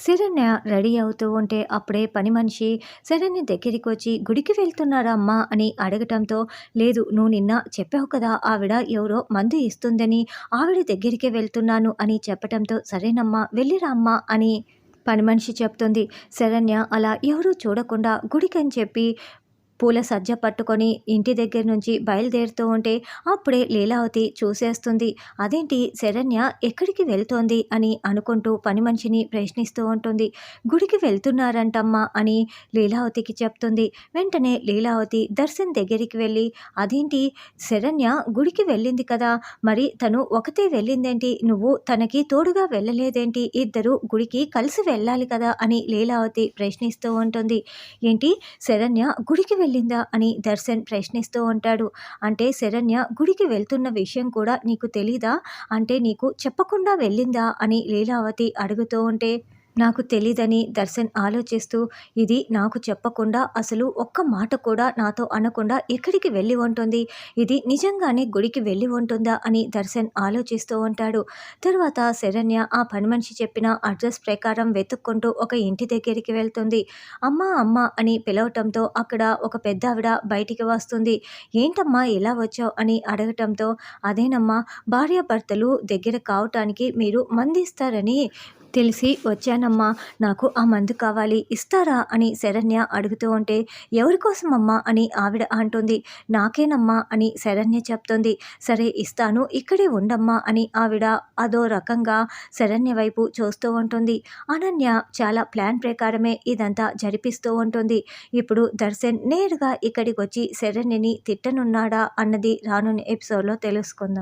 Saranya ready అవుతూ ఉంటే అప్పుడే పని మనిషి శరణ్య దగ్గరికి వచ్చి గుడికి వెళ్తున్నారా అమ్మా? అని అడగటంతో లేదు నువ్వు నిన్న చెప్పావు కదా ఆవిడ ఎవరో మందు ఇస్తుందని ఆవిడ దగ్గరికి వెళ్తున్నాను అని చెప్పటంతో సరేనమ్మా వెళ్ళిరా అమ్మా అని పని మనిషి చెప్తుంది. శరణ్య అలా ఎవరూ చూడకుండా గుడికని చెప్పి పూల సజ్జ పట్టుకొని ఇంటి దగ్గర నుంచి బయలుదేరుతూ ఉంటే అప్పుడే లీలావతి చూసేస్తుంది. అదేంటి? శరణ్య ఎక్కడికి వెళ్తోంది? అని అనుకుంటూ పని మనిషిని ప్రశ్నిస్తూ ఉంటుంది. గుడికి వెళ్తున్నారంటమ్మా అని లీలావతికి చెప్తుంది. వెంటనే లీలావతి దర్శన్ దగ్గరికి వెళ్ళి అదేంటి? శరణ్య గుడికి వెళ్ళింది కదా. మరి తను ఒకతే వెళ్ళిందేంటి? నువ్వు తనకి తోడుగా వెళ్ళలేదేంటి? ఇద్దరు గుడికి కలిసి వెళ్ళాలి కదా అని లీలావతి ప్రశ్నిస్తూ ఉంటుంది. ఏంటి? శరణ్య గుడికి వెళ్ళిందా అని దర్శన్ ప్రశ్నిస్తూ ఉంటాడు. అంటే శరణ్య గుడికి వెళ్తున్న విషయం కూడా నీకు తెలీదా? అంటే నీకు చెప్పకుండా వెళ్ళిందా? అని లీలావతి అడుగుతూ ఉంటే నాకు తెలీదని దర్శన్ ఆలోచిస్తూ ఇది నాకు చెప్పకుండా అసలు ఒక్క మాట కూడా నాతో అనకుండా ఎక్కడికి వెళ్ళి ఉంటుంది? ఇది నిజంగానే గుడికి వెళ్ళి ఉంటుందా? అని దర్శన్ ఆలోచిస్తూ ఉంటాడు. తర్వాత శరణ్య ఆ పని మనిషి చెప్పిన అడ్రస్ ప్రకారం వెతుక్కుంటూ ఒక ఇంటి దగ్గరికి వెళ్తుంది. అమ్మ అమ్మ అని పిలవటంతో అక్కడ ఒక పెద్ద ఆవిడ బయటికి వస్తుంది. ఏంటమ్మా ఎలా వచ్చావు? అని అడగటంతో అదేనమ్మా భార్యాభర్తలు దగ్గర కావటానికి మీరు మందిస్తారని తెలిసి వచ్చానమ్మా నాకు ఆ మందు కావాలి ఇస్తారా అని శరణ్య అడుగుతూ ఉంటే ఎవరి కోసమమ్మా అని ఆవిడ అంటుంది. నాకేనమ్మా అని శరణ్య చెప్తుంది. సరే ఇస్తాను ఇక్కడే ఉండమ్మా అని ఆవిడ అదో రకంగా శరణ్య వైపు చూస్తూ ఉంటుంది. అనన్య చాలా ప్లాన్ ప్రకారమే ఇదంతా జరిపిస్తూ ఉంటుంది. ఇప్పుడు దర్శన్ నేరుగా ఇక్కడికి వచ్చి శరణ్యని తిట్టనున్నాడా అన్నది రానున్న ఎపిసోడ్లో తెలుసుకుందాం.